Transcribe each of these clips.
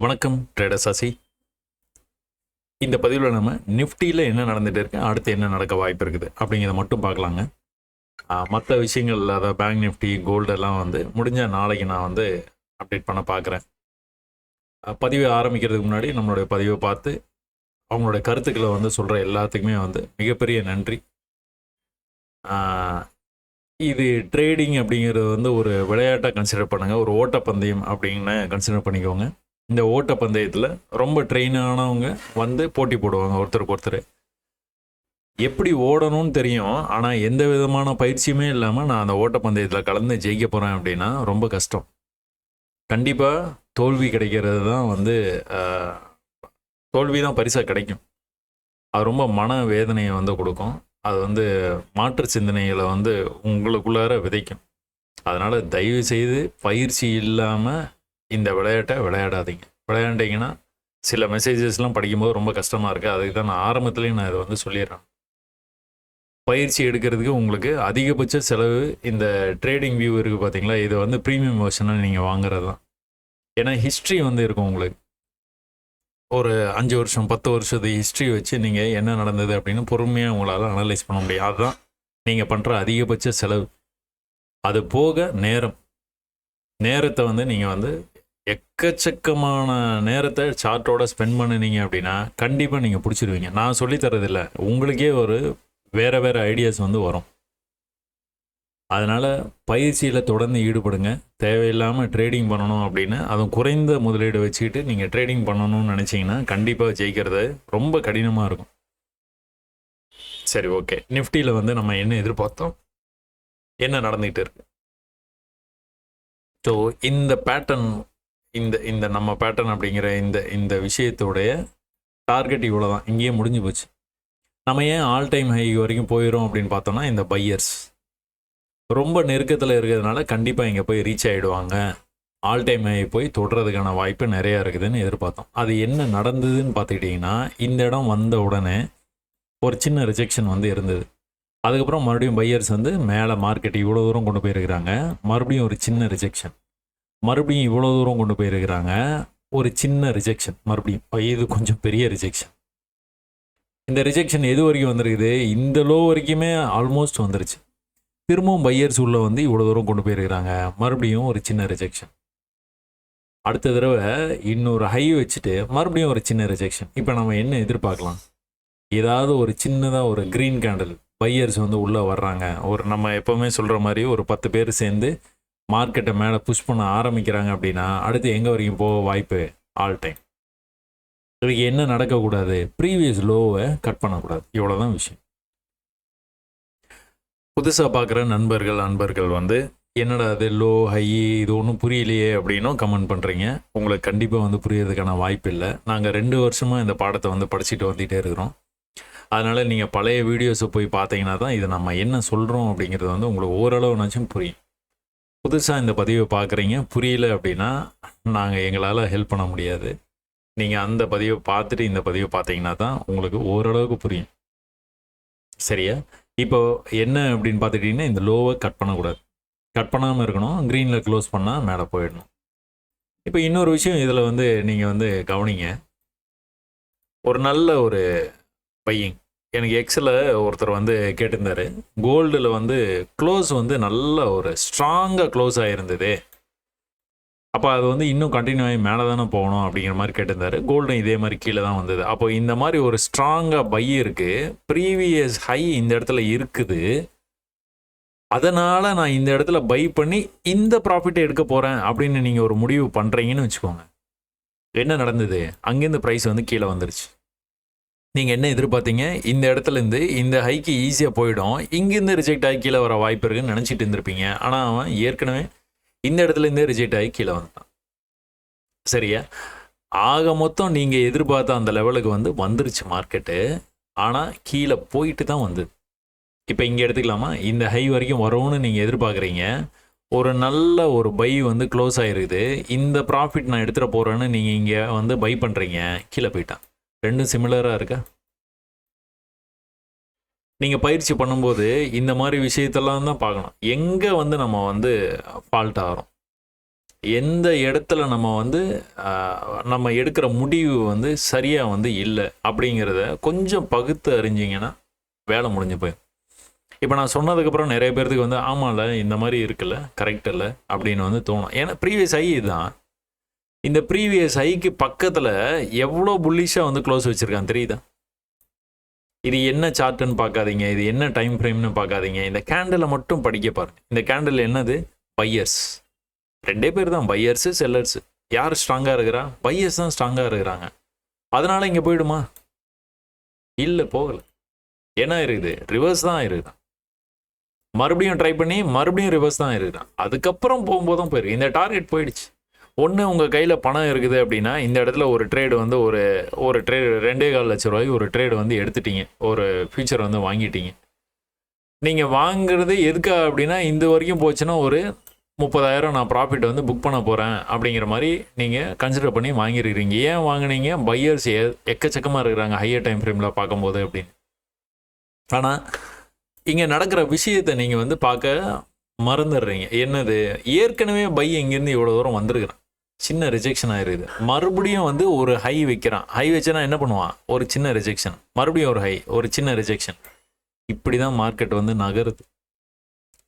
வணக்கம் ட்ரேடர் சசி இந்த பதிவில் நம்ம நிஃப்டியில் என்ன நடந்துட்டு இருக்கு அடுத்து என்ன நடக்க வாய்ப்பு இருக்குது அப்படிங்கிறத மட்டும் பார்க்கலாங்க. மற்ற விஷயங்கள் அதாவது பேங்க் நிஃப்டி கோல்டு எல்லாம் வந்து முடிஞ்ச நாளைக்கு நான் வந்து அப்டேட் பண்ண பார்க்குறேன் பதிவை ஆரம்பிக்கிறதுக்கு முன்னாடி நம்மளுடைய பதிவை பார்த்து அவங்களுடைய கருத்துக்களை வந்து சொல்கிற எல்லாத்துக்குமே வந்து மிகப்பெரிய நன்றி. இது ட்ரேடிங் அப்படிங்கிறது வந்து ஒரு விளையாட்டாக கன்சிடர் பண்ணுங்கள் ஒரு ஓட்டப்பந்தயம் அப்படின்னு கன்சிடர் பண்ணிக்கோங்க. இந்த ஓட்டப்பந்தயத்தில் ரொம்ப ட்ரெயின் ஆனவங்க வந்து போட்டி போடுவாங்க ஒருத்தருக்கு ஒருத்தர். எப்படி ஓடணும்னு தெரியும் ஆனால் எந்த விதமான பயிற்சியுமே இல்லாமல் நான் அந்த ஓட்டப்பந்தயத்தில் கலந்து ஜெயிக்க போகிறேன் அப்படின்னா ரொம்ப கஷ்டம். கண்டிப்பாக தோல்வி கிடைக்கிறது தான் வந்து தோல்வி தான் பரிசாக கிடைக்கும். அது ரொம்ப மன வேதனையை வந்து கொடுக்கும். அது வந்து மாற்று சிந்தனைகளை வந்து உங்களுக்குள்ளார விதைக்கும். அதனால் தயவு செய்து பயிற்சி இல்லாமல் இந்த விளையாட்டை விளையாடாதீங்க. விளையாண்டீங்கன்னா சில மெசேஜஸ்லாம் படிக்கும்போது ரொம்ப கஷ்டமாக இருக்குது அதுக்கு தான் நான் ஆரம்பத்துலேயும் நான் இதை வந்து சொல்லிடுறேன். பயிற்சி எடுக்கிறதுக்கு உங்களுக்கு அதிகபட்ச செலவு இந்த ட்ரேடிங் வியூ இருக்குது பார்த்தீங்களா இது வந்து ப்ரீமியம் வெர்ஷனாக நீங்கள் வாங்குறது தான். ஏன்னா ஹிஸ்ட்ரி வந்து இருக்கும் உங்களுக்கு. ஒரு அஞ்சு வருஷம் பத்து வருஷத்து ஹிஸ்ட்ரி வச்சு நீங்கள் என்ன நடந்தது அப்படின்னு பொறுமையாக உங்களால் அனலைஸ் பண்ண முடியும். அதுதான் நீங்கள் பண்ணுற அதிகபட்ச செலவு. அது போக நேரம். நேரத்தை வந்து நீங்கள் வந்து எக்கச்சக்கமான நேரத்தை சார்ட்டோட ஸ்பெண்ட் பண்ணினீங்க அப்படின்னா கண்டிப்பாக நீங்கள் பிடிச்சிருவீங்க. நான் சொல்லித்தரதில்ல உங்களுக்கே ஒரு வேறு வேறு ஐடியாஸ் வந்து வரும். அதனால் பயிற்சியில் தொடர்ந்து ஈடுபடுங்க. தேவையில்லாமல் ட்ரேடிங் பண்ணணும் அப்படின்னு அதுவும் குறைந்த முதலீடு வச்சுக்கிட்டு நீங்கள் ட்ரேடிங் பண்ணணும்னு நினச்சிங்கன்னா கண்டிப்பாக ஜெயிக்கிறது ரொம்ப கடினமாக இருக்கும். சரி ஓகே நிஃப்டியில் வந்து நம்ம என்ன எதிர்பார்த்தோம்? என்ன நடந்துக்கிட்டு இருக்கு? ஸோ இந்த பேட்டர்ன் இந்த இந்த நம்ம பேட்டர்ன் அப்படிங்கிற இந்த இந்த விஷயத்தோடைய டார்கெட் இவ்வளோ தான் இங்கேயே முடிஞ்சு போச்சு. நம்ம ஏன் ஆல் டைம் ஹை வரைக்கும் போயிடும் அப்படின்னு பார்த்தோம்னா இந்த பையர்ஸ் ரொம்ப நெருக்கத்தில் இருக்கிறதுனால கண்டிப்பாக இங்கே போய் ரீச் ஆகிடுவாங்க ஆல் டைம் ஹை போய் தொடுறதுக்கான வாய்ப்பு நிறையா இருக்குதுன்னு எதிர்பார்த்தோம். அது என்ன நடந்ததுன்னு பார்த்துக்கிட்டிங்கன்னா இந்த இடம் வந்த உடனே ஒரு சின்ன ரிஜெக்ஷன் வந்து இருந்தது. அதுக்கப்புறம் மறுபடியும் பையர்ஸ் வந்து மேலே மார்க்கெட் இவ்வளோ தூரம் கொண்டு போயிருக்கிறாங்க. மறுபடியும் ஒரு சின்ன ரிஜெக்ஷன் மறுபடியும் இவ்வளோ தூரம் கொண்டு போயிருக்கிறாங்க. ஒரு சின்ன ரிஜெக்ஷன் மறுபடியும் வயது இது கொஞ்சம் பெரிய ரிஜெக்ஷன் இந்த ரிஜெக்ஷன் எது வரைக்கும் வந்திருக்குது? இந்த லோ வரைக்குமே ஆல்மோஸ்ட் வந்துருச்சு. திரும்பவும் பையர்ஸ் உள்ள வந்து இவ்வளோ தூரம் கொண்டு போயிருக்கிறாங்க. மறுபடியும் ஒரு சின்ன ரிஜெக்ஷன் அடுத்த தடவை இன்னொரு ஹை வச்சுட்டு மறுபடியும் ஒரு சின்ன ரிஜெக்ஷன் இப்போ நம்ம என்ன எதிர்பார்க்கலாம்? ஏதாவது ஒரு சின்னதாக ஒரு க்ரீன் கேண்டில் பையர்ஸ் வந்து உள்ளே வர்றாங்க. ஒரு நம்ம எப்போவுமே சொல்கிற மாதிரி ஒரு பத்து பேர் சேர்ந்து மார்க்கெட்டை மேலே புஷ் பண்ண ஆரம்பிக்கிறாங்க அப்படின்னா அடுத்து எங்கே வரைக்கும் போக வாய்ப்பு? ஆல் டைம் இதுக்கு என்ன நடக்கக்கூடாது? ப்ரீவியஸ் லோவை கட் பண்ணக்கூடாது. இவ்வளோதான் விஷயம். புதுசாக பார்க்குற நண்பர்கள் அன்பர்கள் வந்து என்னடா அது லோ ஹை இது ஒன்றும் புரியலையே அப்படின்னும் கமெண்ட் பண்ணுறீங்க உங்களுக்கு கண்டிப்பாக வந்து புரியறதுக்கான வாய்ப்பு இல்லை. நாங்கள் ரெண்டு வருஷமாக இந்த பாடத்தை வந்து படிச்சுட்டு வந்துகிட்டே இருக்கிறோம். அதனால் நீங்கள் பழைய வீடியோஸை போய் பார்த்தீங்கன்னா தான் இது நம்ம என்ன சொல்கிறோம் அப்படிங்கிறது வந்து உங்களுக்கு ஓரளவுனாச்சும் புரியும். புதுசாக இந்த பதிவை பார்க்குறீங்க புரியல அப்படின்னா நாங்கள் எங்களால் ஹெல்ப் பண்ண முடியாது. நீங்கள் அந்த பதிவை பார்த்துட்டு இந்த பதிவை பார்த்தீங்கன்னா தான் உங்களுக்கு ஓரளவுக்கு புரியும். சரியா? இப்போ என்ன அப்படின்னு பார்த்துக்கிட்டிங்கன்னா இந்த லோவை கட் பண்ணக்கூடாது. கட் பண்ணாமல் இருக்கணும் க்ரீனில் க்ளோஸ் பண்ணால் மேலே போயிடணும். இப்போ இன்னொரு விஷயம் இதில் வந்து நீங்கள் வந்து கவனிங்க. ஒரு நல்ல ஒரு பையன் எனக்கு எக்ஸில் ஒருத்தர் வந்து கேட்டிருந்தாரு. கோல்டில் வந்து க்ளோஸ் வந்து நல்ல ஒரு ஸ்ட்ராங்காக க்ளோஸ் ஆகிருந்தது அப்போ அது வந்து இன்னும் கண்டினியூ ஆகி மேலே தானே போகணும் அப்படிங்கிற மாதிரி கேட்டிருந்தாரு. கோல்டும் இதே மாதிரி கீழே தான் வந்தது. அப்போ இந்த மாதிரி ஒரு ஸ்ட்ராங்காக பை இருக்குது ப்ரீவியஸ் ஹை இந்த இடத்துல இருக்குது. அதனால் நான் இந்த இடத்துல பை பண்ணி இந்த ப்ராஃபிட்டை எடுக்க போகிறேன் அப்படின்னு நீங்கள் ஒரு முடிவு பண்ணுறீங்கன்னு வச்சுக்கோங்க. என்ன நடந்தது? அங்கேருந்து ப்ரைஸ் வந்து கீழே வந்துருச்சு. நீங்கள் என்ன எதிர்பார்த்தீங்க? இந்த இடத்துலேருந்து இந்த ஹைக்கு ஈஸியாக போயிடும். இங்கேருந்து ரிஜெக்ட் ஆகி கீழே வர வாய்ப்பு இருக்குன்னு நினச்சிட்டு இருந்திருப்பீங்க. ஆனால் அவன் ஏற்கனவே இந்த இடத்துலேருந்தே ரிஜெக்ட் ஆகி கீழே வந்துட்டான். சரியா? ஆக மொத்தம் நீங்கள் எதிர்பார்த்த அந்த லெவலுக்கு வந்து வந்துருச்சு மார்க்கெட்டு ஆனால் கீழே போயிட்டு தான் வந்தது. இப்போ இங்கே எடுத்துக்கலாமா? இந்த ஹை வரைக்கும் வரும்னு நீங்கள் எதிர்பார்க்குறீங்க. ஒரு நல்ல ஒரு பை வந்து க்ளோஸ் ஆகிருக்குது இந்த ப்ராஃபிட் நான் எடுத்துகிட்டு போகிறேன்னு நீங்கள் இங்கே வந்து பை பண்ணுறீங்க கீழே போயிட்டான். ரெண்டும் சிமிலராக இருக்கா? நீங்கள் பயிற்சி பண்ணும்போது இந்த மாதிரி விஷயத்தெல்லாம் தான் பார்க்கணும். எங்கே வந்து நம்ம வந்து ஃபால்ட் ஆகிறோம்? எந்த இடத்துல நம்ம வந்து நம்ம எடுக்கிற முடிவு வந்து சரியாக வந்து இல்லை அப்படிங்கிறத கொஞ்சம் பகுத்து அறிஞ்சிங்கன்னா வேலை முடிஞ்சு போயிடும். இப்போ நான் சொன்னதுக்கப்புறம் நிறைய பேர்த்துக்கு வந்து ஆமாம்ல இந்த மாதிரி இருக்குல்ல கரெக்ட் இல்லை அப்படின்னு வந்து தோணும். ஏன்னா ப்ரீவியஸ் ஐ தான். இந்த ப்ரீவியஸ் ஹைக்கு பக்கத்தில் எவ்வளோ புல்லிஷாக வந்து க்ளோஸ் வச்சுருக்கான் தெரியுதா? இது என்ன சார்ட்டுன்னு பார்க்காதீங்க. இது என்ன டைம் ஃப்ரேம்னு பார்க்காதீங்க. இந்த கேண்டிலை மட்டும் படிக்க பாருங்க. இந்த கேண்டில் என்னது? பையர்ஸ் ரெண்டே பேர் தான். பையர்ஸு செல்லர்ஸு யார் ஸ்ட்ராங்காக இருக்கிறா? பையர்ஸ் தான் ஸ்ட்ராங்காக இருக்கிறாங்க. அதனால் இங்கே போயிடுமா? இல்லை போகலை. என்ன இருக்குது. ரிவர்ஸ் தான் இருக்குதான் மறுபடியும் ட்ரை பண்ணி மறுபடியும் ரிவர்ஸ் தான் இருக்குதான் அதுக்கப்புறம் போகும்போது தான் போயிருக்கு. இந்த டார்கெட் போயிடுச்சு. ஒன்று உங்கள் கையில் பணம் இருக்குது அப்படின்னா இந்த இடத்துல ஒரு ட்ரேடு வந்து ஒரு ஒரு ட்ரேடு ரெண்டே கால் லட்ச ரூபாய்க்கு ஒரு ட்ரேடு வந்து எடுத்துட்டீங்க. ஒரு ஃபியூச்சர் வந்து வாங்கிட்டீங்க. நீங்கள் வாங்குறது எதுக்காக அப்படின்னா இந்த வரைக்கும் போச்சுன்னா ஒரு முப்பதாயிரம் நான் ப்ராஃபிட் வந்து புக் பண்ண போகிறேன் அப்படிங்கிற மாதிரி நீங்கள் கன்சிடர் பண்ணி வாங்கியிருக்கிறீங்க ஏன் வாங்குனீங்க? பையர்ஸ் எக்கச்சக்கமாக இருக்கிறாங்க ஹையர் டைம் ஃப்ரேமில் பார்க்கும்போது அப்படின்னு. ஆனால் இங்கே நடக்கிற விஷயத்தை நீங்கள் வந்து பார்க்க மறந்துடுறீங்க. என்னது? ஏற்கனவே பை இங்கேருந்து இவ்வளோ தூரம் வந்திருக்கிறேன் சின்ன ரிஜெக்ஷன் ஆயிருக்குது மறுபடியும் வந்து ஒரு ஹை வைக்கிறான். ஹை வச்சுனா என்ன பண்ணுவான்? ஒரு சின்ன ரிஜெக்ஷன் மறுபடியும் ஒரு ஹை ஒரு சின்ன ரிஜெக்ஷன் இப்படி தான் மார்க்கெட் வந்து நகருது.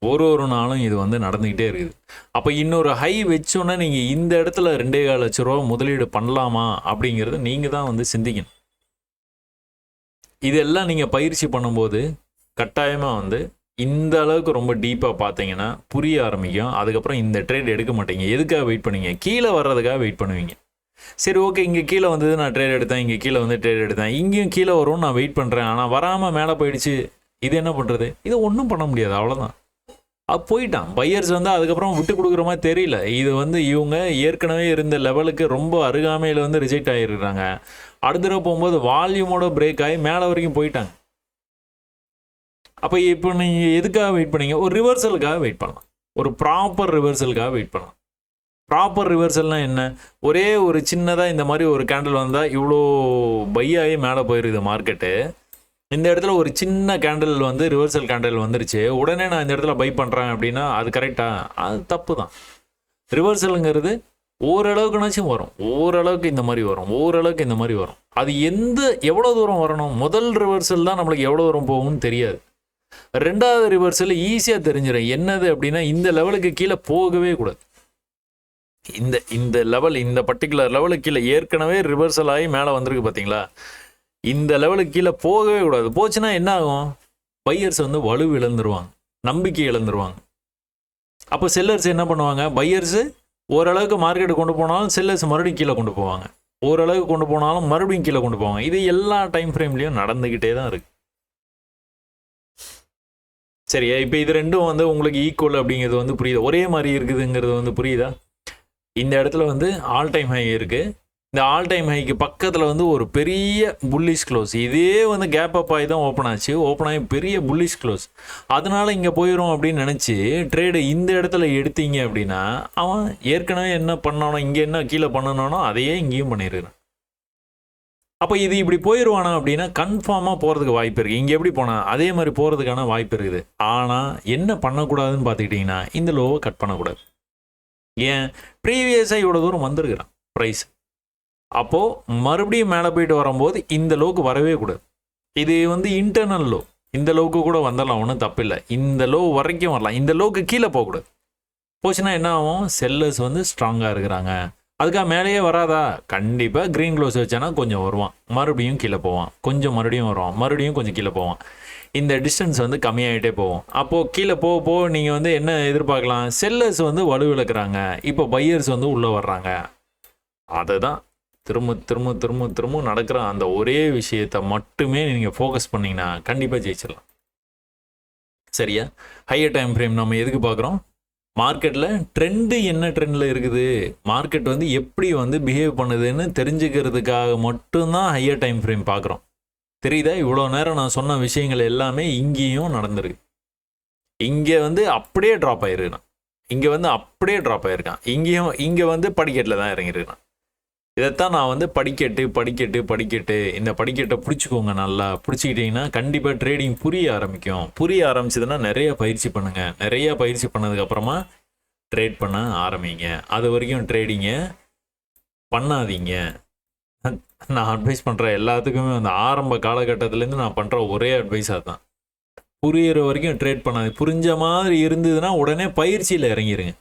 ஒரு ஒரு நாளும் இது வந்து நடந்துக்கிட்டே இருக்குது. அப்போ இன்னொரு ஹை வச்சோன்னா நீங்கள் இந்த இடத்துல ரெண்டே கால் லட்ச ரூபா முதலீடு பண்ணலாமா? அப்படிங்கிறத நீங்கள் தான் வந்து சிந்திக்கணும். இதெல்லாம் நீங்கள் பயிற்சி பண்ணும்போது கட்டாயமாக வந்து இந்த அளவுக்கு ரொம்ப டீப்பாக பார்த்தீங்கன்னா புரிய ஆரம்பிக்கும். அதுக்கப்புறம் இந்த ட்ரேட் எடுக்க மாட்டீங்க. எதுக்காக வெயிட் பண்ணுவீங்க? கீழே வர்றதுக்காக வெயிட் பண்ணுவீங்க. சரி ஓகே இங்கே கீழே வந்தது நான் ட்ரேட் எடுத்தேன். இங்கே கீழே வந்து ட்ரேட் எடுத்தேன். இங்கேயும் கீழே வரும்னு நான் வெயிட் பண்ணுறேன் ஆனால் வராமல் மேலே போயிடுச்சு. இது என்ன பண்ணுறது இது ஒன்றும் பண்ண முடியாது. அவ்வளோதான் அது போயிட்டான். பையர்ஸ் வந்து அதுக்கப்புறம் விட்டு கொடுக்குற மாதிரி தெரியல. இது வந்து இவங்க ஏற்கனவே இருந்த லெவலுக்கு ரொம்ப அருகாமையில் வந்து ரிஜெக்ட் ஆகிருக்கிறாங்க அடுத்த தடவை போகும்போது வால்யூமோட பிரேக் ஆகி மேலே வரைக்கும் போயிட்டாங்க. அப்போ இப்போ நீங்கள் எதுக்காக வெயிட் பண்ணீங்க? ஒரு ரிவர்சலுக்காக வெயிட் பண்ணலாம். ஒரு ப்ராப்பர் ரிவர்சலுக்காக வெயிட் பண்ணலாம். ப்ராப்பர் ரிவர்சல்னால் என்ன? ஒரே ஒரு சின்னதாக இந்த மாதிரி ஒரு கேண்டில் வந்தால் இவ்வளோ பையாகி மேலே போயிடுது மார்க்கெட்டு இந்த இடத்துல ஒரு சின்ன கேண்டில் வந்து ரிவர்சல் கேண்டில் வந்துருச்சு. உடனே நான் இந்த இடத்துல பை பண்ணுறேன் அப்படின்னா அது கரெக்டாக அது தப்பு தான் ரிவர்சலுங்கிறது ஓரளவுக்குனாச்சும் வரும். ஓரளவுக்கு இந்த மாதிரி வரும். ஓரளவுக்கு இந்த மாதிரி வரும். அது எந்த எவ்வளோ தூரம் வரணும்? முதல் ரிவர்சல் தான் நம்மளுக்கு எவ்வளோ தூரம் போகும்னு தெரியாது. ரெண்டாவது ரிவர்ஸில் ஈஸியாக தெரிஞ்சிடும் என்னது அப்படின்னா இந்த லெவலுக்கு கீழே போகவே கூடாது. இந்த இந்த லெவல் இந்த பர்டிகுலர் லெவலுக்கு கீழே ஏற்கனவே ரிவர்சல் ஆகி மேலே வந்திருக்கு பார்த்தீங்களா இந்த லெவலுக்கு கீழே போகவே கூடாது. போச்சுன்னா என்ன ஆகும்? பையர்ஸ் வந்து வலு இழந்துருவாங்க நம்பிக்கை இழந்துருவாங்க. அப்போ செல்லர்ஸ் என்ன பண்ணுவாங்க? பையர்ஸு ஓரளவுக்கு மார்க்கெட்டு கொண்டு போனாலும் செல்லர்ஸ் மறுபடியும் கீழே கொண்டு போவாங்க. ஓரளவுக்கு கொண்டு போனாலும் மறுபடியும் கீழே கொண்டு போவாங்க. இது எல்லா டைம் ஃப்ரேம்லேயும் நடந்துக்கிட்டே தான் இருக்குது சரியா இப்போ இது ரெண்டும் வந்து உங்களுக்கு ஈக்குவல் அப்படிங்கிறது வந்து புரியுது? ஒரே மாதிரி இருக்குதுங்கிறது வந்து புரியுதா? இந்த இடத்துல வந்து ஆல் டைம் ஹை இருக்குது இந்த ஆல் டைம் ஹைக்கு பக்கத்தில் வந்து ஒரு பெரிய புல்லிஷ் க்ளோஸ் இதே வந்து கேப் அப் ஆகி தான் ஓப்பன் ஆச்சு. ஓப்பன் ஆகி பெரிய புல்லிஷ் க்ளோஸ் அதனால் இங்கே போயிடும் அப்படின்னு நினச்சி ட்ரேடு இந்த இடத்துல எடுத்தீங்க அப்படின்னா அவன் ஏற்கனவே என்ன பண்ணானோ இங்கே என்ன கீழே பண்ணனானோ அதையே இங்கேயும் பண்ணிடுறான். அப்போ இது இப்படி போயிடுவானா அப்படின்னா கன்ஃபார்மாக போகிறதுக்கு வாய்ப்பு இருக்குது இங்கே எப்படி போனால் அதே மாதிரி போகிறதுக்கான வாய்ப்பு இருக்குது. ஆனால் என்ன பண்ணக்கூடாதுன்னு பார்த்துக்கிட்டிங்கன்னா இந்த லோவை கட் பண்ணக்கூடாது. ஏன்? ப்ரீவியஸாக இவ்வளோ தூரம் வந்திருக்கிறான். ப்ரைஸ் அப்போது மறுபடியும் மேலே போயிட்டு வரும்போது இந்த லோவுக்கு வரவே கூடாது. இது வந்து இன்டர்னல் லோ இந்த லோவுக்கு கூட வந்துடலாம் ஒன்றும் தப்பில்லை. இந்த லோ வரைக்கும் வரலாம். இந்த லோவுக்கு கீழே போகக்கூடாது. போச்சுன்னா என்ன ஆகும்? செல்லர்ஸ் வந்து ஸ்ட்ராங்காக இருக்கிறாங்க. அதுக்காக மேலேயே வராதா? கண்டிப்பாக க்ரீன் க்ளோஸ் வச்சானா கொஞ்சம் வருவான். மறுபடியும் கீழே போவான். கொஞ்சம் மறுபடியும் வருவான். மறுபடியும் கொஞ்சம் கீழே போவான். இந்த டிஸ்டன்ஸ் வந்து கம்மியாகிட்டே போவோம் அப்போது கீழே போக போக நீங்கள் வந்து என்ன எதிர்பார்க்கலாம்? செல்லர்ஸ் வந்து வலுவிழக்கிறாங்க இப்போ பையர்ஸ் வந்து உள்ளே வர்றாங்க. அதுதான். திரும்ப திரும்ப திரும்ப திரும்ப நடக்கிற அந்த ஒரே விஷயத்தை மட்டுமே நீங்கள் ஃபோக்கஸ் பண்ணிங்கன்னா கண்டிப்பாக ஜெயிச்சிடலாம். சரியா? ஹையர் டைம் ஃப்ரேம் நம்ம எதுக்கு பார்க்குறோம்? மார்க்கெட்டில் ட்ரெண்டு என்ன ட்ரெண்டில் இருக்குது? மார்க்கெட் வந்து எப்படி வந்து பிஹேவ் பண்ணுதுன்னு தெரிஞ்சுக்கிறதுக்காக மட்டும்தான் ஹையர் டைம் ஃப்ரேம் பார்க்குறோம். தெரியுதா? இவ்வளோ நேரம் நான் சொன்ன விஷயங்கள் எல்லாமே இங்கேயும் நடந்திருக்கு. இங்கே வந்து அப்படியே ட்ராப் ஆயிருக்கான். இங்கே வந்து அப்படியே ட்ராப் ஆயிருக்கான். இங்கேயும் இங்கே வந்து படிக்கட்டில் தான் இறங்கியிருக்கான். இதைத்தான் நான் வந்து படிக்கட்டு படிக்கட்டு படிக்கட்டு. இந்த படிக்கட்டை பிடிச்சிக்கோங்க நல்லா. பிடிச்சிக்கிட்டிங்கன்னா கண்டிப்பாக ட்ரேடிங் புரிய ஆரம்பிக்கும். புரிய ஆரம்பிச்சதுன்னா நிறைய பயிற்சி பண்ணுங்கள் நிறைய பயிற்சி பண்ணதுக்கப்புறமா ட்ரேட் பண்ண ஆரம்பிங்க. அது வரைக்கும் ட்ரேடிங்கை பண்ணாதீங்க. நான் அட்வைஸ் பண்ணுற எல்லாத்துக்குமே அந்த ஆரம்ப காலகட்டத்திலேருந்து நான் பண்ணுற ஒரே அட்வைஸ் அதுதான். புரியிற வரைக்கும் ட்ரேட் பண்ணாது புரிஞ்ச மாதிரி இருந்ததுன்னா உடனே பயிற்சியில் இறங்கிடுங்க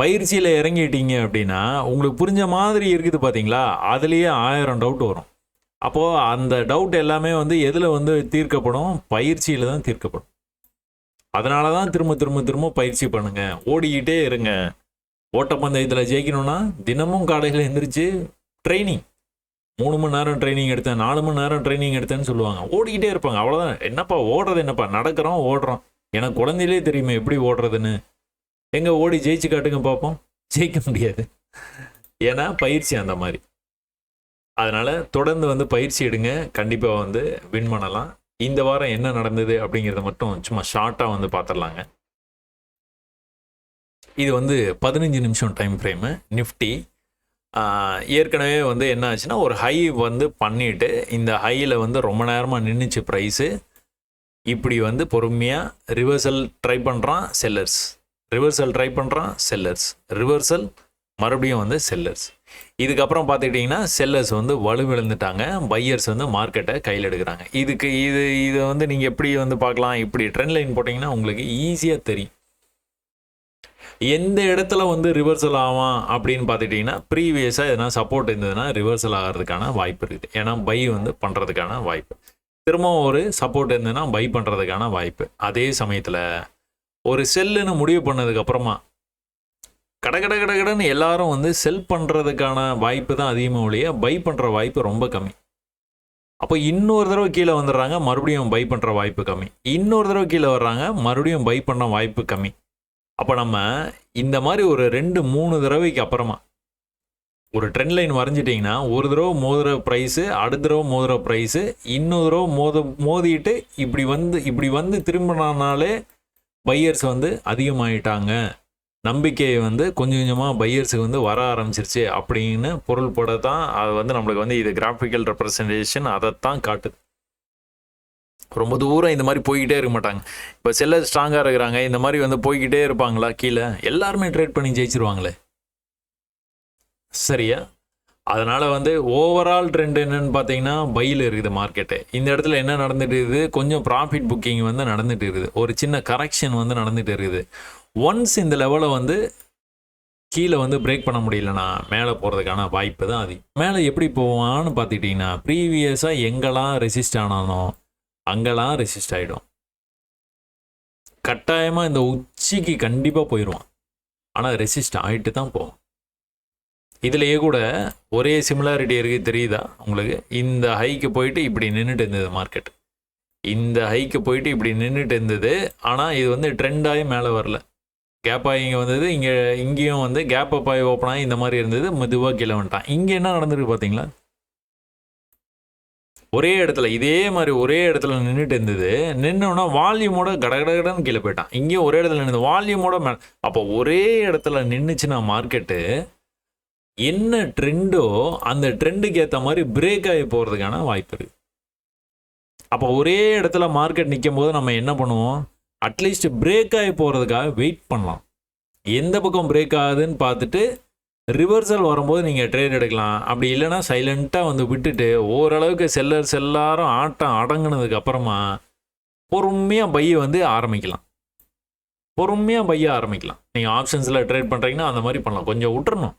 பயிற்சியில் இறங்கிட்டீங்க அப்படின்னா உங்களுக்கு புரிஞ்ச மாதிரி இருக்குது பார்த்தீங்களா அதுலேயே ஆயிரம் டவுட் வரும். அப்போது அந்த டவுட் எல்லாமே வந்து எதில் வந்து தீர்க்கப்படும்? பயிற்சியில் தான் தீர்க்கப்படும். அதனால தான் திரும்ப திரும்ப திரும்ப பயிற்சி பண்ணுங்கள் ஓடிக்கிட்டே இருங்க. ஓட்டப்பந்தயத்தில் ஜெயிக்கணும்னா தினமும் காலையில் எந்திரிச்சு ட்ரைனிங் மூணு மணி நேரம் ட்ரைனிங் எடுத்தேன் நாலு மணி நேரம் ட்ரைனிங் எடுத்தேன்னு சொல்லுவாங்க. ஓடிக்கிட்டே இருப்பாங்க. அவ்வளோதான் என்னப்பா ஓடுறது என்னப்பா? நடக்கிறோம் ஓடுறோம். எனக்கு குழந்தையிலே தெரியுமே எப்படி ஓடுறதுன்னு. எங்கே ஓடி ஜெயிச்சு காட்டுங்க பார்ப்போம் ஜெயிக்க முடியாது. ஏன்னா பயிற்சி அந்த மாதிரி. அதனால் தொடர்ந்து வந்து பயிற்சி எடுங்க. கண்டிப்பாக வந்து வின் பண்ணலாம். இந்த வாரம் என்ன நடந்தது அப்படிங்கிறத மட்டும் சும்மா ஷார்ட்டாக வந்து பார்த்துடலாங்க இது வந்து பதினஞ்சு நிமிஷம் டைம் ஃப்ரேமு நிஃப்டி ஏற்கனவே வந்து என்ன ஆச்சுன்னா ஒரு ஹை வந்து பண்ணிவிட்டு இந்த ஹையில் வந்து ரொம்ப நேரமாக நின்றுச்சு ப்ரைஸு இப்படி வந்து பொறுமையாக ரிவர்சல் ட்ரை பண்ணுறான் செல்லர்ஸ் ரிவர்சல் ட்ரை பண்ணுறான் செல்லர்ஸ் ரிவர்சல் மறுபடியும் வந்து செல்லர்ஸ் இதுக்கப்புறம் பார்த்துக்கிட்டிங்கன்னா செல்லர்ஸ் வந்து வலுவிழந்துட்டாங்க. பையர்ஸ் வந்து மார்க்கெட்டை கையில் எடுக்கிறாங்க. இதுக்கு இது இதை வந்து நீங்கள் எப்படி வந்து பார்க்கலாம்? இப்படி ட்ரெண்ட் லைன் போட்டிங்கன்னா உங்களுக்கு ஈஸியாக தெரியும். எந்த இடத்துல வந்து ரிவர்சல் ஆகும் அப்படின்னு பார்த்துட்டிங்கன்னா ப்ரீவியஸாக எதனா சப்போர்ட் இருந்ததுன்னா ரிவர்சல் ஆகிறதுக்கான வாய்ப்பு இருக்குது. ஏன்னா பை வந்து பண்ணுறதுக்கான வாய்ப்பு. திரும்பவும் ஒரு சப்போர்ட் இருந்ததுன்னா பை பண்ணுறதுக்கான வாய்ப்பு. அதே சமயத்தில் ஒரு செல்லுன்னு முடிவு பண்ணதுக்கப்புறமா கட கட கட கடன்னு எல்லாரும் வந்து செல் பண்ணுறதுக்கான வாய்ப்பு தான் அதிகமாக ஒழிய பை பண்ணுற வாய்ப்பு ரொம்ப கம்மி. அப்போ இன்னொரு தடவை கீழே வந்துடுறாங்க மறுபடியும் பை பண்ணுற வாய்ப்பு கம்மி. இன்னொரு தடவை கீழே வர்றாங்க மறுபடியும் பை பண்ண வாய்ப்பு கம்மி. அப்போ நம்ம இந்த மாதிரி ஒரு ரெண்டு மூணு தடவைக்கு அப்புறமா ஒரு ட்ரெண்ட் லைன் வரைஞ்சிட்டிங்கன்னா ஒரு தடவை மோதுற ப்ரைஸு அடுத்த தடவை மோதுற ப்ரைஸு இன்னொரு தடவை மோத மோதிட்டு இப்படி வந்து இப்படி வந்து திரும்பினாலே பையர்ஸ் வந்து அதிகமாயிட்டாங்க. நம்பிக்கை வந்து கொஞ்சம் கொஞ்சமாக பையர்ஸுக்கு வந்து வர ஆரம்பிச்சிருச்சு. அப்படின்னு பொருள் போட தான் அது வந்து நம்மளுக்கு வந்து இது கிராஃபிக்கல் ரெப்ரசன்டேஷன் அதைத்தான் காட்டுது. ரொம்ப தூரம் இந்த மாதிரி போய்கிட்டே இருக்க மாட்டாங்க. இப்போ செல்லர் ஸ்ட்ராங்காக இருக்கிறாங்க இந்த மாதிரி வந்து போய்கிட்டே இருப்பாங்களா? கீழே எல்லாருமே ட்ரேட் பண்ணி ஜெயிச்சிருவாங்களே. சரியா? அதனால் வந்து ஓவரால் ட்ரெண்ட் என்னன்னு பார்த்தீங்கன்னா பையில் இருக்குது மார்க்கெட்டு இந்த இடத்துல என்ன நடந்துட்டு இருக்குது? கொஞ்சம் ப்ராஃபிட் புக்கிங் வந்து நடந்துட்டு இருக்குது. ஒரு சின்ன கரெக்ஷன் வந்து நடந்துட்டு இருக்குது. ஒன்ஸ் இந்த லெவலை வந்து கீழே வந்து பிரேக் பண்ண முடியலனா மேலே போகிறதுக்கான வாய்ப்பு தான் அதிகம். மேலே எப்படி போவான்னு பார்த்துக்கிட்டிங்கன்னா ப்ரீவியஸாக எங்கெல்லாம் ரெசிஸ்ட் ஆனானோ அங்கெல்லாம் ரெசிஸ்ட் ஆகிடும் கட்டாயமாக இந்த உச்சிக்கு கண்டிப்பாக போயிடுவான் ஆனால் ரெசிஸ்ட் ஆகிட்டு தான் போவோம் இதுலேயே கூட ஒரே சிமிலாரிட்டி இருக்குது தெரியுதா? உங்களுக்கு? இந்த ஹைக்கு போயிட்டு இப்படி நின்றுட்டு இருந்தது மார்க்கெட் இந்த ஹைக்கு போயிட்டு இப்படி நின்றுட்டு இருந்தது. ஆனால் இது வந்து ட்ரெண்டாகி மேலே வரல. கேப் இங்கே வந்தது இங்கே இங்கேயும் வந்து கேப் அப் ஆகி ஓப்பன் ஆகி இந்த மாதிரி இருந்தது மெதுவாக கீழே வந்துட்டான். இங்கே என்ன நடந்திருக்கு பார்த்தீங்களா? ஒரே இடத்துல இதே மாதிரி ஒரே இடத்துல நின்றுட்டு இருந்தது. நின்னோன்னா வால்யூமோட கடகடகடன்னு கீழே போயிட்டான். இங்கேயும் ஒரே இடத்துல நின்று வால்யூமோட மே அப்போ ஒரே இடத்துல நின்றுச்சுன்னா மார்க்கெட்டு என்ன ட்ரெண்டோ அந்த ட்ரெண்டுக்கு ஏற்ற மாதிரி பிரேக் ஆகி போகிறதுக்கான வாய்ப்பு இருக்குது அப்போ ஒரே இடத்துல மார்க்கெட் நிற்கும் போது நம்ம என்ன பண்ணுவோம்? அட்லீஸ்ட் பிரேக் ஆகி போகிறதுக்காக வெயிட் பண்ணலாம். எந்த பக்கம் பிரேக் ஆகுதுன்னு பார்த்துட்டு ரிவர்சல் வரும்போது நீங்கள் ட்ரேட் எடுக்கலாம். அப்படி இல்லைன்னா சைலண்ட்டாக வந்து விட்டுட்டு ஓரளவுக்கு செல்லர்ஸ் எல்லாரும் ஆட்டம் அடங்கினதுக்கு அப்புறமா பொறுமையாக பையை வந்து ஆரம்பிக்கலாம். பொறுமையாக பைய ஆரம்பிக்கலாம். நீங்கள் ஆப்ஷன்ஸில் ட்ரேட் பண்ணுறீங்கன்னா அந்த மாதிரி பண்ணலாம். கொஞ்சம் விட்டுறணும்.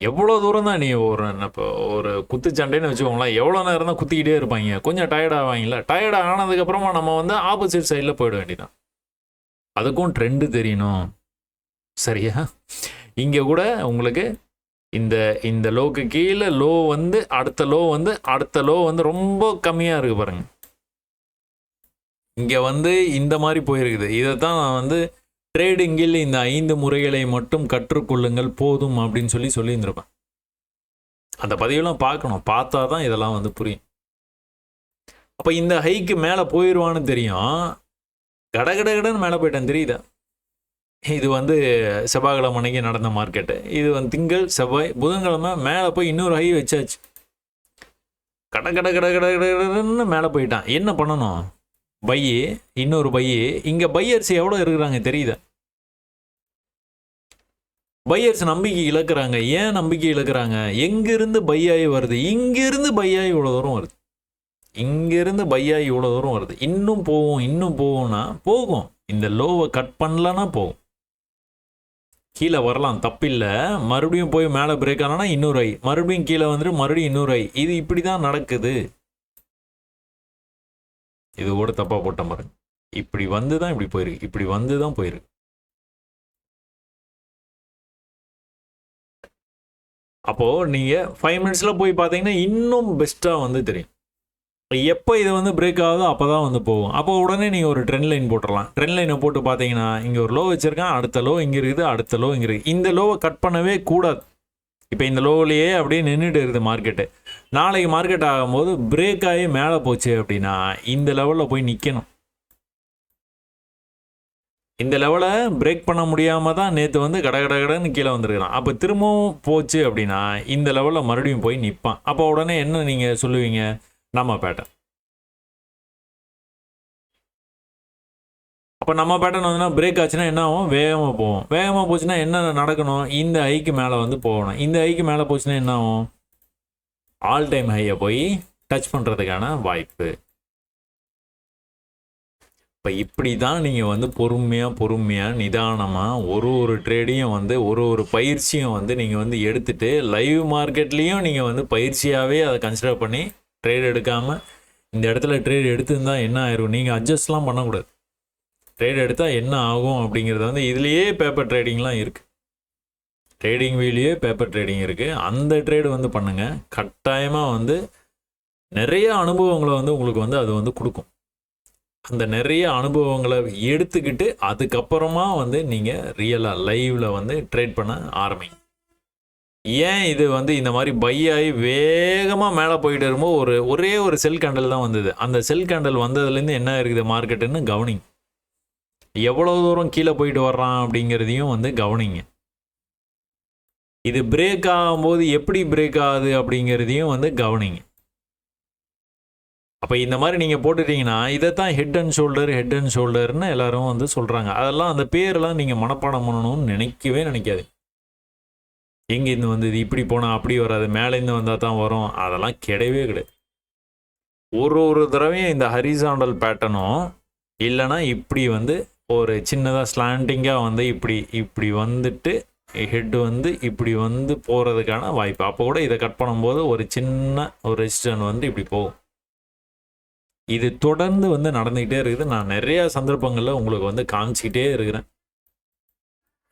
எவ்வளோ தூரம் தான் நீ ஒரு இப்போ ஒரு குத்துச்சண்டைன்னு வச்சுக்கோங்களேன். எவ்வளோ நேரம் தான் குத்திக்கிட்டே இருப்பாங்க. கொஞ்சம் டயர்ட் டயர்ட் ஆனதுக்கப்புறமா நம்ம வந்து ஆப்போசிட் சைடில் போயிட வேண்டியதான் அதுக்கும் ட்ரெண்டு தெரியணும். சரியா? இங்கே கூட உங்களுக்கு இந்த இந்த லோக்கு கீழே லோ வந்து அடுத்த லோ வந்து அடுத்த லோ வந்து ரொம்ப கம்மியாக இருக்குது பாருங்க. இங்கே வந்து இந்த மாதிரி போயிருக்குது. இதை தான் நான் வந்து ட்ரேடிங்கில் இந்த ஐந்து முறைகளை மட்டும் கற்றுக்கொள்ளுங்கள் போதும் அப்படின்னு சொல்லி சொல்லியிருந்திருப்பேன். அந்த பதிவெல்லாம் பார்க்கணும். பார்த்தா தான் இதெல்லாம் வந்து புரியும். அப்போ இந்த ஹைக்கு மேலே போயிடுவான்னு தெரியும். கடகடகடன்னு மேலே போயிட்டேன் தெரியுதா? இது வந்து செவ்வாய்க்கிழமை அன்னைக்கு நடந்த மார்க்கெட்டு இது வந்து திங்கள் செவ்வாய் புதன்கிழமை மேலே போய் இன்னொரு ஹை வச்சாச்சு. கட கட கட கட கடன்னு மேலே போயிட்டான். என்ன பண்ணணும்? பையே இன்னொரு பையே இங்கே பையர்ஸ் எவ்வளோ இருக்கிறாங்க தெரியுதா? பையர்ஸ் நம்பிக்கை இழக்கிறாங்க. ஏன் நம்பிக்கை இழக்கிறாங்க? எங்கேருந்து பையாகி வருது? இங்கேருந்து பையாகி இவ்வளோ தூரம் வருது. இங்கேருந்து பையாகி இவ்வளோ தூரம் வருது. இன்னும் போகும் இன்னும் போகும்னா போகும். இந்த லோவை கட் பண்ணலன்னா போகும். கீழே வரலாம் தப்பில்லை. மறுபடியும் போய் மேலே பிரேக் ஆனால் இன்னொரு ஐ. மறுபடியும் கீழே வந்துட்டு மறுபடியும் இன்னொரு ஐ. இது இப்படி தான் நடக்குது. இது கூட தப்பாக போட்ட பாருங்க இப்படி வந்து தான் இப்படி போயிருக்கு. இப்படி வந்து தான் போயிருக்கு. அப்போது நீங்கள் ஃபைவ் மினிட்ஸில் போய் பார்த்தீங்கன்னா இன்னும் பெஸ்ட்டாக வந்து தெரியும். எப்போ இது வந்து பிரேக் ஆகுதோ அப்போ தான் வந்து போகும். அப்போ உடனே நீங்கள் ஒரு ட்ரெண்ட் லைன் போட்டுடலாம் ட்ரெண்ட் லைனை போட்டு பார்த்தீங்கன்னா இங்கே ஒரு லோ வச்சுருக்கேன் அடுத்த லோ இங்கே இருக்குது அடுத்த லோ இங்கே இருக்குது. இந்த லோவை கட் பண்ணவே கூடாது. இப்போ இந்த லோவிலேயே அப்படியே நின்றுட்டு இருக்குது மார்க்கெட்டு நாளைக்கு மார்க்கெட் ஆகும்போது பிரேக் ஆகி மேலே போச்சு அப்படின்னா இந்த லெவலில் போய் நிற்கணும் இந்த லெவலை பிரேக் பண்ண முடியாமல் தான் நேற்று வந்து கட கட கடன்னு கீழே வந்திருக்கிறான். அப்போ திரும்பவும் போச்சு அப்படின்னா இந்த லெவலில் மறுபடியும் போய் நிற்பான் அப்போ உடனே என்ன நீங்கள் சொல்லுவீங்க? நம்ம பேட்டர்ன் அப்போ நம்ம பேட்டர்ன் வந்துன்னா பிரேக் ஆச்சுன்னா என்ன ஆகும்? வேகமாக போவோம். வேகமாக போச்சுன்னா என்ன நடக்கணும்? இந்த ஐக்கு மேலே வந்து போகணும். இந்த ஐக்கு மேலே போச்சுன்னா என்ன ஆகும்? ஆல் டைம் ஹையை போய் டச் பண்ணுறதுக்கான வாய்ப்பு. இப்போ இப்படி தான் நீங்கள் வந்து பொறுமையாக பொறுமையாக நிதானமாக ஒரு ஒரு ட்ரேடையும் வந்து ஒரு ஒரு பயிற்சியும் வந்து நீங்கள் வந்து எடுத்துகிட்டு லைவ் மார்க்கெட்லேயும் நீங்கள் வந்து பயிற்சியாகவே அதை கன்சிடர் பண்ணி ட்ரேட் எடுக்காமல் இந்த இடத்துல ட்ரேட் எடுத்திருந்தா என்ன ஆயிரும்? நீங்கள் அட்ஜஸ்ட்லாம் பண்ணக்கூடாது. ட்ரேட் எடுத்தால் என்ன ஆகும் அப்படிங்கிறது வந்து இதுலேயே பேப்பர் ட்ரேடிங்லாம் இருக்குது ட்ரேடிங் வீலியே பேப்பர் ட்ரேடிங் இருக்குது அந்த ட்ரேடு வந்து பண்ணுங்கள் கட்டாயமாக வந்து நிறைய அனுபவங்களை வந்து உங்களுக்கு வந்து அது வந்து கொடுக்கும். அந்த நிறைய அனுபவங்களை எடுத்துக்கிட்டு அதுக்கப்புறமா வந்து நீங்கள் ரியலாக லைவில் வந்து ட்ரேட் பண்ண ஆரம்பிங்க. ஏன் இது வந்து இந்த மாதிரி பை ஆகி வேகமாக மேலே போயிட்டு இருக்கும்போது ஒரு ஒரே ஒரு செல் கேண்டல் தான் வந்தது. அந்த செல் கேண்டல் வந்ததுலேருந்து என்ன இருக்குது மார்க்கெட்டுன்னு கவனிங்க. எவ்வளோ தூரம் கீழே போயிட்டு வர்றான் அப்படிங்கிறதையும் வந்து கவனிங்க. இது பிரேக் ஆகும்போது எப்படி பிரேக் ஆகுது அப்படிங்கிறதையும் வந்து கவனிங்க. அப்போ இந்த மாதிரி நீங்கள் போட்டுட்டீங்கன்னா இதை தான் head and shoulder head and ஷோல்டர்னு எல்லாரும் வந்து சொல்கிறாங்க அதெல்லாம் அந்த பேரெலாம் நீங்கள் மனப்பாடம் பண்ணணும்னு நினைக்கவே நினைக்காது. எங்கேருந்து வந்தது? இப்படி போனால் அப்படி வராது. மேலேருந்து வந்தால் தான் வரும். அதெல்லாம் கிடையவே கிடையாது. ஒரு ஒரு தடவையும் இந்த ஹரிசாண்டல் பேட்டர்னும் இல்லைன்னா இப்படி வந்து ஒரு சின்னதாக ஸ்லாண்டிங்காக வந்து இப்படி இப்படி வந்துட்டு ஹெட் வந்து இப்படி வந்து போகிறதுக்கான வாய்ப்பு. அப்போ கூட இதை கட் பண்ணும்போது ஒரு சின்ன ஒரு ரெசிஸ்டன் வந்து இப்படி போகும். இது தொடர்ந்து வந்து நடந்துக்கிட்டே இருக்குது. நான் நிறையா சந்தர்ப்பங்களில் உங்களுக்கு வந்து காமிச்சிக்கிட்டே இருக்கிறேன்.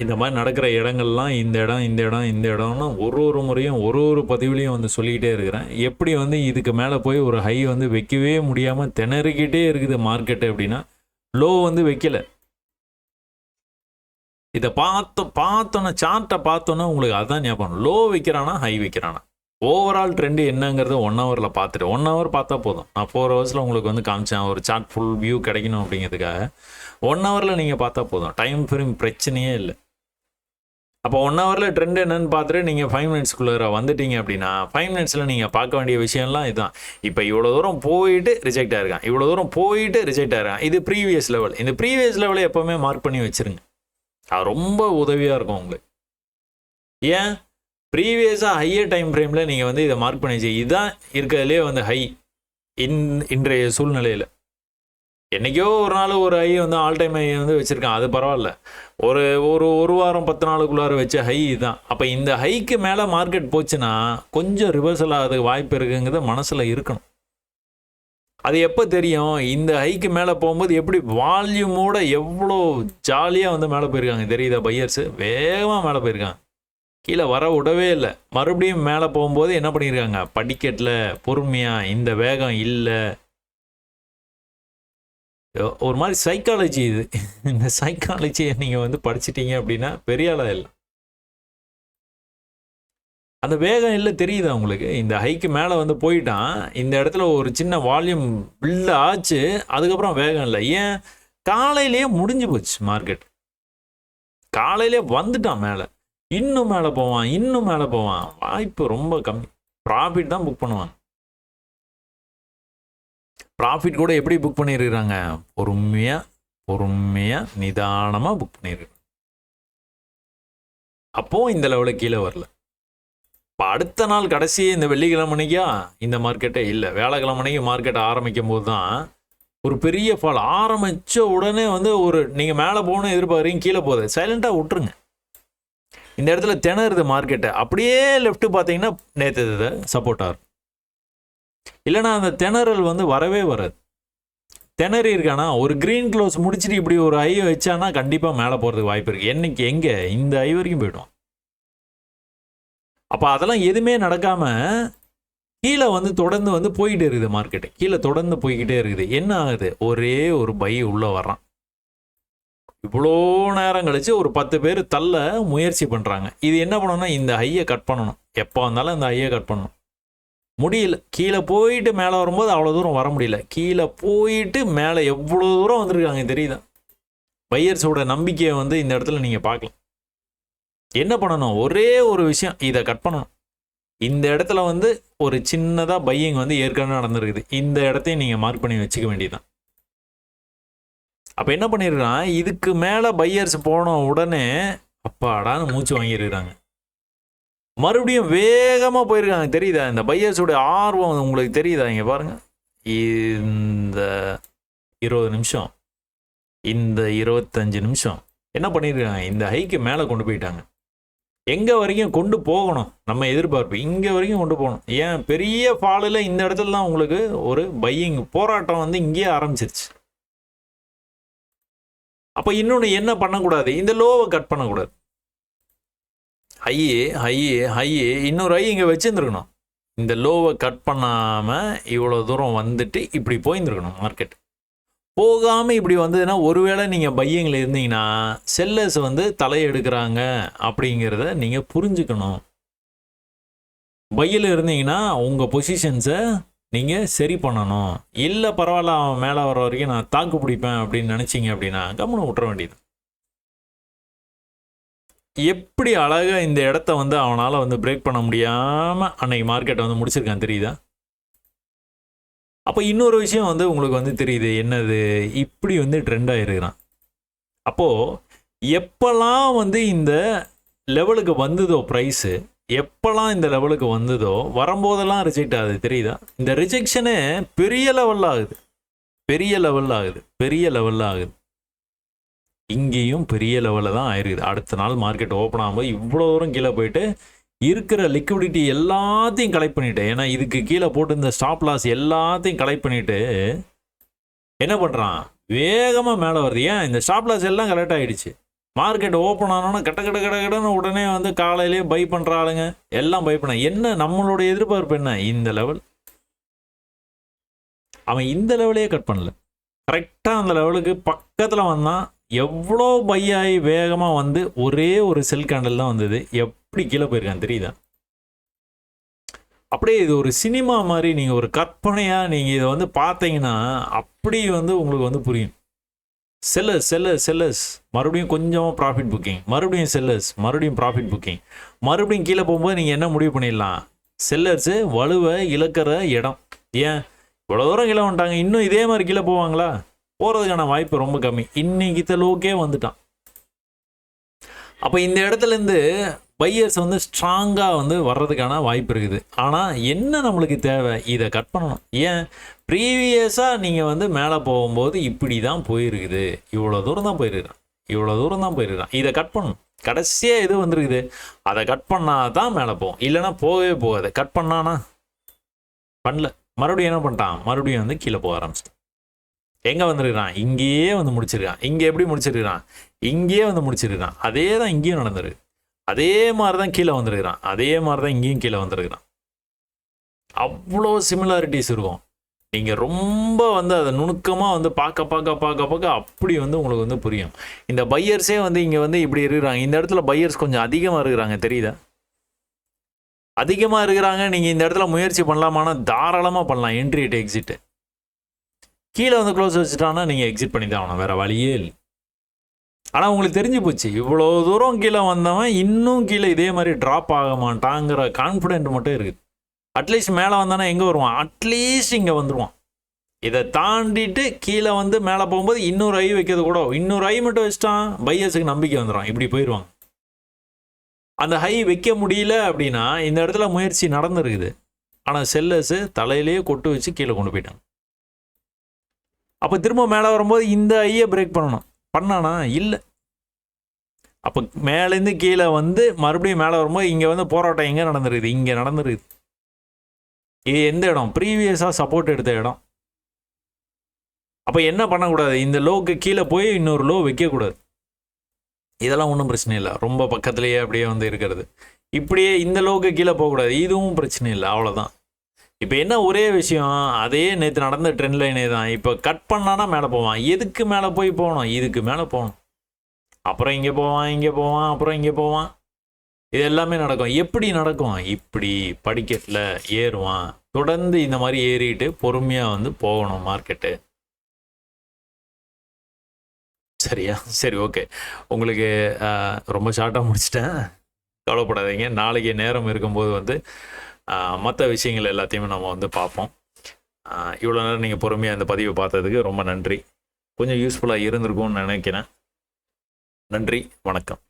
இந்த மாதிரி நடக்கிற இடங்கள்லாம் இந்த இடம் இந்த இடம் இந்த இடம்னு ஒரு ஒரு முறையும் ஒரு ஒரு பதிவுலையும் வந்து சொல்லிக்கிட்டே இருக்கிறேன். எப்படி வந்து இதுக்கு மேலே போய் ஒரு ஹை வந்து வைக்கவே முடியாமல் திணறிக்கிட்டே இருக்குது மார்க்கெட்டு அப்படின்னா லோ வந்து வைக்கல. இதை பார்த்து பார்த்தோன்னா சார்ட்டை பார்த்தோன்னே உங்களுக்கு அதான் ஞாபகம் லோ வைக்கிறானா ஹை வைக்கிறானா? ஓவரால் ட்ரெண்டு என்னங்கிறத ஒன் ஹவரில் பார்த்துட்டு ஒன் ஹவர் பார்த்தா போதும். நான் ஃபோர் ஹவர்ஸில் உங்களுக்கு வந்து காமிச்சேன் ஒரு சார்ட் ஃபுல் வியூ கிடைக்கணும் அப்படிங்கிறதுக்காக. ஒன் ஹவரில் நீங்கள் பார்த்தா போதும். டைம் ஃப்ரேம் பிரச்சனையே இல்லை. அப்போ ஒன் ஹவரில் ட்ரெண்ட் என்னன்னு பார்த்துட்டு நீங்கள் ஃபைவ் மினிட்ஸ்க்குள்ளே வந்துட்டீங்க அப்படின்னா ஃபைவ் மினிட்ஸில் நீங்கள் பார்க்க வேண்டிய விஷயம்லாம் இதுதான் இப்போ இவ்வளோ தூரம் போயிட்டு ரிஜெக்ட் ஆயிருக்கான். இவ்வளோ தூரம் போயிட்டு ரிஜெக்ட் ஆயிருக்கான். இது ப்ரீவியஸ் லெவல் இந்த ப்ரீவியஸ் லெவலை எப்போவுமே மார்க் பண்ணி வச்சுருங்க. அது ரொம்ப உதவியாக இருக்கும் உங்களுக்கு. ஏன்? ப்ரீவியஸாக ஹையர் டைம் ஃப்ரேமில் நீங்கள் வந்து இதை மார்க் பண்ணிச்சு. இதுதான் இருக்கிறதுலே வந்து ஹை இன் இன்றைய சூழ்நிலையில். என்றைக்கோ ஒரு நாள் ஒரு ஹை வந்து ஆல் டைம் ஹை வந்து வச்சுருக்கான். அது பரவாயில்ல. ஒரு ஒரு ஒரு வாரம் பத்து நாளுக்குள்ளார வச்ச ஹை இதுதான் அப்போ இந்த ஹைக்கு மேலே மார்க்கெட் போச்சுன்னா கொஞ்சம் ரிவர்சல் ஆகிறதுக்கு வாய்ப்பு இருக்குங்கிறது மனசில் இருக்கணும். அது எப்போ தெரியும்? இந்த ஹைக்கு மேலே போகும்போது எப்படி வால்யூமோட எவ்வளோ ஜாலியாக வந்து மேலே போயிருக்காங்க தெரியுதா பையர்ஸு வேகமாக மேலே போயிருக்காங்க. கீழே வர விடவே இல்லை. மறுபடியும் மேலே போகும்போது என்ன பண்ணியிருக்காங்க படிக்கட்டில் பொறுமையாக இந்த வேகம் இல்லை. ஒரு மாதிரி சைக்காலஜி இது. இந்த சைக்காலஜியை நீங்கள் வந்து படிச்சிட்டீங்க அப்படின்னா பெரிய ஆளாக இல்லை. அந்த வேகம் இல்லை தெரியுதா உங்களுக்கு? இந்த ஹைக்கு மேலே வந்து போயிட்டான். இந்த இடத்துல ஒரு சின்ன வால்யூம் பில்லு ஆச்சு. அதுக்கப்புறம் வேகம் இல்லை. ஏன்? காலையிலேயே முடிஞ்சு போச்சு மார்க்கெட் காலையிலே வந்துட்டான் மேலே. இன்னும் மேலே போவான் இன்னும் மேலே போவான். வாய்ப்பு ரொம்ப கம்மி. ப்ராஃபிட் தான் புக் பண்ணுவாங்க. ப்ராஃபிட் கூட எப்படி புக் பண்ணியிருக்கிறாங்க பொறுமையாக பொறுமையாக நிதானமாக புக் பண்ணியிருக்காங்க அப்போவும் இந்த லெவலுக்கு கீழே வரல. இப்போ அடுத்த நாள் கடைசி இந்த வெள்ளிக்கிழமனைக்கா இந்த மார்க்கெட்டே இல்லை. வேலைக்கிழமனைக்கு மார்க்கெட் ஆரம்பிக்கும் போது தான் ஒரு பெரிய ஃபால் ஆரம்பித்த உடனே வந்து ஒரு நீங்கள் மேலே போகணும் எதிர்பார்க்குறீங்க கீழே போகுது. சைலண்ட்டாக விட்டுருங்க. இந்த இடத்துல திணறுது மார்க்கெட்டை அப்படியே லெஃப்ட்டு பார்த்தீங்கன்னா நேற்று இது சப்போர்ட்டாக இருக்கும் அந்த திணறல் வந்து வரவே வராது. திணறி இருக்கானா? ஒரு க்ரீன் க்ளோஸ் முடிச்சுட்டு இப்படி ஒரு ஐ வச்சானா கண்டிப்பாக மேலே போகிறதுக்கு வாய்ப்பு இருக்குது என்னைக்கு எங்கே? இந்த ஐ வரைக்கும் போய்டும். அப்போ அதெல்லாம் எதுவுமே நடக்காமல் கீழே வந்து தொடர்ந்து வந்து போய்கிட்டே இருக்குது மார்க்கெட்டு கீழே தொடர்ந்து போய்கிட்டே இருக்குது. என்ன ஆகுது? ஒரே ஒரு பை உள்ளே வர்றான். இவ்வளோ நேரம் கழிச்சு ஒரு பத்து பேர் தள்ள முயற்சி பண்ணுறாங்க இது என்ன பண்ணணும்னா இந்த ஹையை கட் பண்ணணும். எப்போ வந்தாலும் இந்த ஹையை கட் பண்ணணும். முடியல. கீழே போயிட்டு மேலே வரும்போது அவ்வளோ தூரம் வர முடியல. கீழே போயிட்டு மேலே எவ்வளோ தூரம் வந்திருக்காங்க தெரியுதா? பையர்ஸோட நம்பிக்கையை வந்து இந்த இடத்துல நீங்கள் பார்க்கலாம். என்ன பண்ணணும்? ஒரே ஒரு விஷயம் இதை கட் பண்ணணும். இந்த இடத்துல வந்து ஒரு சின்னதாக பையிங் வந்து ஏற்கனவே நடந்திருக்குது. இந்த இடத்தையும் நீங்கள் மார்க் பண்ணி வச்சுக்க வேண்டியதுதான். அப்போ என்ன பண்ணிடுறான்? இதுக்கு மேலே பையர்ஸ் போன உடனே அப்பாடான்னு மூச்சு வாங்கியிருக்கிறாங்க. மறுபடியும் வேகமாக போயிருக்காங்க. தெரியுதா? இந்த பையர்ஸோட ஆர்வம் உங்களுக்கு தெரியுதா? இங்கே பாருங்கள் இந்த இருபது நிமிஷம். இந்த இருபத்தஞ்சு நிமிஷம். என்ன பண்ணியிருக்காங்க? இந்த ஹைக்கு மேலே கொண்டு போயிட்டாங்க. எங்கே வரைக்கும் கொண்டு போகணும்? நம்ம எதிர்பார்ப்பு. இங்கே வரைக்கும் கொண்டு போகணும். ஏன்? பெரிய ஃபாலில் இந்த இடத்துல தான் உங்களுக்கு ஒரு பையிங் போராட்டம் வந்து இங்கேயே ஆரம்பிச்சிருச்சு. அப்போ இன்னொன்று என்ன பண்ணக்கூடாது? இந்த லோவை கட் பண்ணக்கூடாது. ஹையே ஹையே ஹையே. இன்னொரு ஹை இங்கே வச்சுருந்துருக்கணும். இந்த லோவை கட் பண்ணாமல் இவ்வளோ தூரம் வந்துட்டு இப்படி போயிருந்துருக்கணும் மார்க்கெட் போகாமல் இப்படி வந்ததுன்னா ஒருவேளை நீங்கள் பையங்கள் இருந்தீங்கன்னா செல்லர்ஸ் வந்து தலையெடுக்கிறாங்க அப்படிங்கிறத நீங்கள் புரிஞ்சுக்கணும். பையில் இருந்தீங்கன்னா உங்கள் பொசிஷன்ஸை நீங்கள் சரி பண்ணணும். இல்லை பரவாயில்ல அவன் மேலே வர வரைக்கும் நான் தாக்கு பிடிப்பேன் அப்படின்னு நினச்சிங்க அப்படின்னா கம்முன்னு விட்டுற வேண்டியது. எப்படி அழகாக இந்த இடத்த வந்து அவனால் வந்து பிரேக் பண்ண முடியாமல் அன்னைக்கு மார்க்கெட்டை வந்து முடிச்சிருக்கான் தெரியுதா? அப்போ இன்னொரு விஷயம் வந்து உங்களுக்கு வந்து தெரியுது. என்னது? இப்படி வந்து ட்ரெண்டாக இருக்கிறான் அப்போது எப்போல்லாம் வந்து இந்த லெவலுக்கு வந்ததோ ப்ரைஸு எப்போல்லாம் இந்த லெவலுக்கு வந்ததோ வரும்போதெல்லாம் ரிஜெக்ட் ஆகுது. தெரியுதா? இந்த ரிஜெக்ஷனே பெரிய லெவலில் ஆகுது. பெரிய லெவலில் ஆகுது. பெரிய லெவலில் ஆகுது. இங்கேயும் பெரிய லெவலில் தான் ஆயிருக்குது. அடுத்த நாள் மார்க்கெட் ஓப்பன் ஆகும்போது இவ்வளோ தூரம் கீழே போயிட்டு இருக்கிற லிக்விடிட்டி எல்லாத்தையும் கலெக்ட் பண்ணிட்டு ஏன்னா இதுக்கு கீழே போட்டு இந்த ஸ்டாப் லாஸ் எல்லாத்தையும் கலெக்ட் பண்ணிட்டு என்ன பண்ணுறான் வேகமாக மேலே வருது. ஏன்? இந்த ஸ்டாப் லாஸ் எல்லாம் கலெக்ட் ஆகிடுச்சு மார்க்கெட் ஓப்பன் ஆனோன்னா கட்ட கட்ட கட கடன்னு உடனே வந்து காலையிலேயே பை பண்ணுற ஆளுங்க எல்லாம் பை பண்ண என்ன நம்மளோட எதிர்பார்ப்பு என்ன? இந்த லெவல் அவன் இந்த லெவலையே கட் பண்ணல. கரெக்டாக அந்த லெவலுக்கு பக்கத்தில் வந்தான். எவ்வளோ பையாகி வேகமாக வந்து ஒரே ஒரு செல் கேண்டல் தான் வந்தது. எப்படி கீழே போயிருக்கான் தெரியுதா? அப்படியே இது ஒரு சினிமா மாதிரி நீங்கள் ஒரு கற்பனையாக நீங்கள் இதை வந்து பார்த்தீங்கன்னா அப்படி வந்து உங்களுக்கு வந்து புரியும். செல்லர்ஸ் செல்லர்ஸ் செல்லர்ஸ் மறுபடியும் கொஞ்சமாக ப்ராஃபிட் புக்கிங் மறுபடியும் செல்லர்ஸ் மறுபடியும் ப்ராஃபிட் புக்கிங் மறுபடியும் கீழே போகும்போது நீங்கள் என்ன முடிவு பண்ணிடலாம்? செல்லர்ஸு வலுவை இழக்கிற இடம். ஏன்? இவ்வளோ தூரம் கீழே வந்துட்டாங்க. இன்னும் இதே மாதிரி கீழே போவாங்களா? போகிறதுக்கான வாய்ப்பு ரொம்ப கம்மி. இன்னைக்கு லோக்கே வந்துட்டான். அப்போ இந்த இடத்துலேருந்து பையர்ஸ் வந்து ஸ்ட்ராங்காக வந்து வர்றதுக்கான வாய்ப்பு இருக்குது. ஆனால் என்ன நம்மளுக்கு தேவை? இதை கட் பண்ணணும். ஏன்? ப்ரீவியஸாக நீங்கள் வந்து மேலே போகும்போது இப்படி தான் போயிருக்குது. இவ்வளோ தூரம் தான் போயிருக்கிறான். இவ்வளோ தூரம் தான் போயிருக்கிறான். இதை கட் பண்ணணும். கடைசியாக எது வந்திருக்குது? அதை கட் பண்ணால் தான் மேலே போகும். இல்லைன்னா போகவே போகாது. கட் பண்ணானா? பண்ணல. மறுபடியும் என்ன பண்ணிட்டான்? மறுபடியும் வந்து கீழே போக ஆரம்பிச்சிட்டான். எங்கே வந்திருக்கிறான்? இங்கேயே வந்து முடிச்சிருக்கான். இங்கே எப்படி முடிச்சிருக்கிறான்? இங்கேயே வந்து முடிச்சிருக்கிறான். அதே தான் இங்கேயும் நடந்திருக்கு அதே மாதிரி தான் கீழே வந்திருக்கிறான். அதே மாதிரி தான் இங்கேயும் கீழே வந்திருக்கிறான். அவ்வளோ சிமிலாரிட்டிஸ் இருக்கும். நீங்கள் ரொம்ப வந்து அதை நுணுக்கமாக வந்து பார்க்க பார்க்க பார்க்க பார்க்க அப்படி வந்து உங்களுக்கு வந்து புரியும். இந்த பையர்ஸே வந்து இங்கே வந்து இப்படி இருக்கிறாங்க. இந்த இடத்துல பையர்ஸ் கொஞ்சம் அதிகமாக இருக்கிறாங்க. தெரியுதா? அதிகமாக இருக்கிறாங்க. நீங்கள் இந்த இடத்துல முயற்சி பண்ணலாமான்னா தாராளமாக பண்ணலாம். என்ட்ரி டு எக்ஸிட்டு கீழே வந்து க்ளோஸ் வச்சுட்டான்னா நீங்கள் எக்ஸிட் பண்ணி தான் ஆகணும். வேறு வழியே இல்லை. ஆனால் உங்களுக்கு தெரிஞ்சு போச்சு. இவ்வளோ தூரம் கீழே வந்தவன் இன்னும் கீழே இதே மாதிரி ட்ராப் ஆக மாட்டாங்கிற கான்ஃபிடென்ட் மட்டும் இருக்குது. அட்லீஸ்ட் மேலே வந்தானா எங்கே வருவான்? அட்லீஸ்ட் இங்கே வந்துடுவான் இதை தாண்டிட்டு கீழே வந்து மேலே போகும்போது இன்னொரு ஐ வைக்கிறது கூட. இன்னொரு ஐ மட்டும் வச்சுட்டான் பையஸுக்கு நம்பிக்கை வந்துடும் இப்படி போயிடுவாங்க. அந்த ஹை வைக்க முடியல அப்படின்னா இந்த இடத்துல முயற்சி நடந்துருக்குது. ஆனால் செல்லர்ஸு தலையிலேயே கொட்டு வச்சு கீழே கொண்டு போயிட்டாங்க. அப்போ திரும்ப மேலே வரும்போது இந்த ஐயை பிரேக் பண்ணணும். பண்ணானா? இல்லை. அப்போ மேலேருந்து கீழே வந்து மறுபடியும் மேலே வரும்போது இங்கே வந்து போராட்டம் எங்கே நடந்துருக்குது? இங்கே நடந்துருக்குது. இது எந்த இடம்? ப்ரீவியஸாக சப்போர்ட் எடுத்த இடம். அப்போ என்ன பண்ணக்கூடாது? இந்த லோக்கு கீழே போய் இன்னொரு லோ வைக்கக்கூடாது. இதெல்லாம் ஒன்றும் பிரச்சனை இல்லை. ரொம்ப பக்கத்துலேயே அப்படியே வந்து இருக்கிறது. இப்படியே இந்த லோக்கு கீழே போகக்கூடாது. இதுவும் பிரச்சனை இல்லை. அவ்வளோதான் இப்போ என்ன ஒரே விஷயம் அதே நேற்று நடந்த ட்ரெண்ட் லைனே தான். இப்போ கட் பண்ணானா மேலே போவான். எதுக்கு மேலே போய் போகணும்? இதுக்கு மேலே போகணும். அப்புறம் இங்கே போவான் இங்கே போவான் அப்புறம் இங்கே போவான். இது எல்லாமே நடக்கும். எப்படி நடக்கும்? இப்படி படிக்கட்டில் ஏறுவான். தொடர்ந்து இந்த மாதிரி ஏறிட்டு பொறுமையாக வந்து போகணும் மார்க்கெட்டு சரியா? சரி ஓகே உங்களுக்கு ரொம்ப ஷார்ட்டாக முடிச்சிட்டேன். கவலைப்படாதீங்க. நாளைக்கு நேரம் இருக்கும்போது வந்து மற்ற விஷயங்கள் எல்லாத்தையுமே நம்ம வந்து பார்ப்போம். இவ்வளோ நேரம் நீங்கள் பொறுமையாக இந்த பதிவை பார்த்ததுக்கு ரொம்ப நன்றி. கொஞ்சம் யூஸ்ஃபுல்லாக இருந்திருக்கும்னு நினைக்கிறேன். நன்றி வணக்கம்.